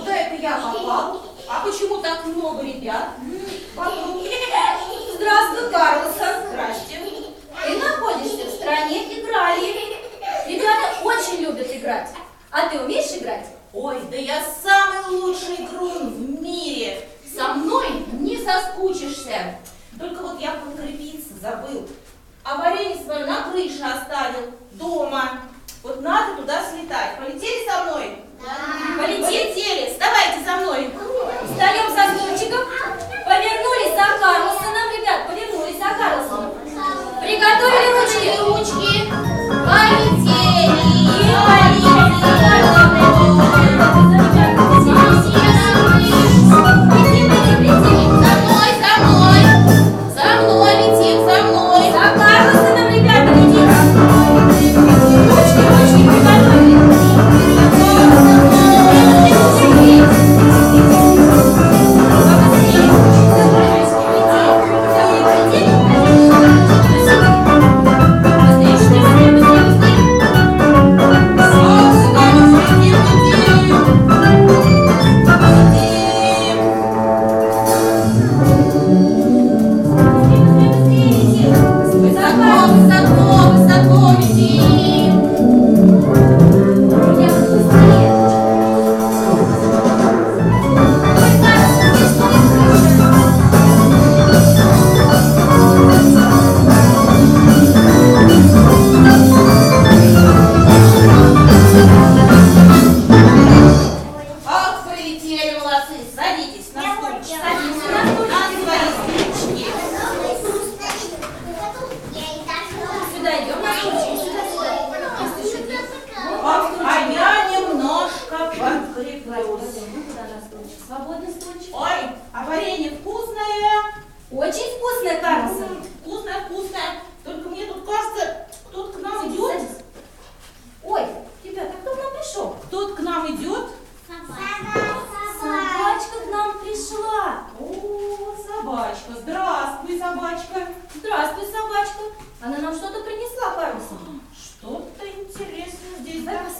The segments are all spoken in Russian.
куда это я попал? А почему так много ребят вокруг? Здравствуй, Карлсон. Здрасте. Ты находишься в стране играли. Ребята очень любят играть. А ты умеешь играть? Ой, да я самый лучший игрун в мире. Со мной не соскучишься. Только вот я подкрепиться забыл. А варенье свое на крыше оставил дома. Вот надо туда слетать. Полетели со мной? Да. Полетели. Вставайте за мной. Ну, куда на стульчик? Свободный стульчик. Ой, а варенье вкусное. Очень вкусная, Карлсон. Вкусное, вкусное. Только мне тут кажется, кто-то к нам идет. Садись. Ой, ребята, кто к нам пришел? Кто-то к нам идет. Собачка к нам пришла. О, собачка. Здравствуй, собачка. Здравствуй, собачка. Она нам что-то принесла, Карлсон. Что-то интересное здесь Давай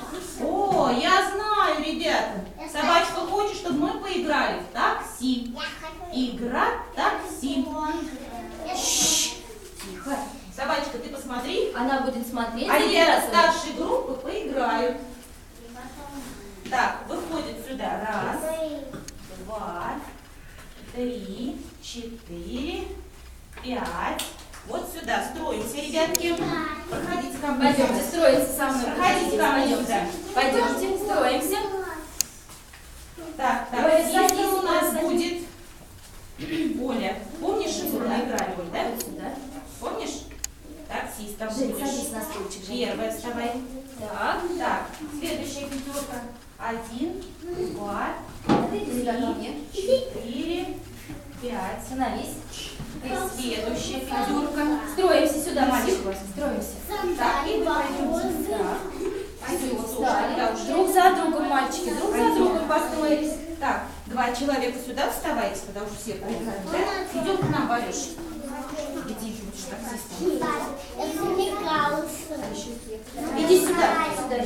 такое. О, я знаю, ребята. Собачка хочет, чтобы мы поиграли в такси. Игра такси. Шш, Тихо. Собачка, ты посмотри. Она будет смотреть. А ребятами. старшей группы поиграют. Так, выходит сюда. Раз, два, три, четыре, пять. Вот сюда строимся, ребятки. Проходите ко мне. Пойдемте строиться со мной. Проходите ко мне. Пойдемте, строимся. Так, так, здесь будет Оля. Помнишь, мы Сюда. играли, Оль, да? Сюда. Помнишь? Таксистом Жень, будешь. садись на стульчик. Жень. Первая вставай. Так. Так, следующая пятерка. Один, два, мне. четыре, пять. Остановись. И следующая пятерка. Строимся сюда, мальчик. Строимся. Так, и вы пойдемте. Так, пойдем, Все, встали. Да. Друг за другом, мальчики, друг за Пойдем. другом построились. Так, два человека сюда вставайте, когда уже все поиграли, да? Идем к нам, Варюш. Где ты будешь таксистом? Иди сюда. Сюда.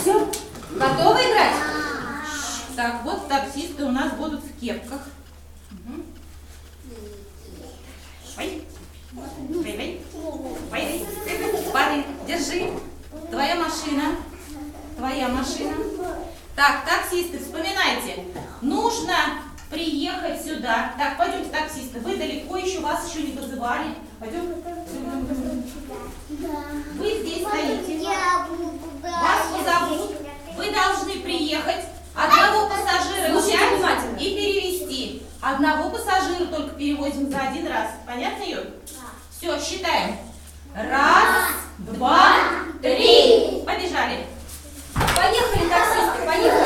Все, Готовы играть? Так, вот таксисты у нас будут в кепках. Мгм. Ой. Ой, ой. Ой, ой. Парень, держи. Твоя машина. Твоя машина. Так, таксисты, вспоминайте. Нужно приехать сюда. Так, пойдемте, таксисты. Вы далеко еще, вас еще не вызывали. Пойдем. Вы здесь стоите. Вас позовут. Вы должны приехать, одного пассажира взять внимательно. и перевести. Одного пассажира только перевозим за один раз. Понятно, Юль? Все, считаем. Раз, два, три. Побежали. Поехали, таксисты, поехали.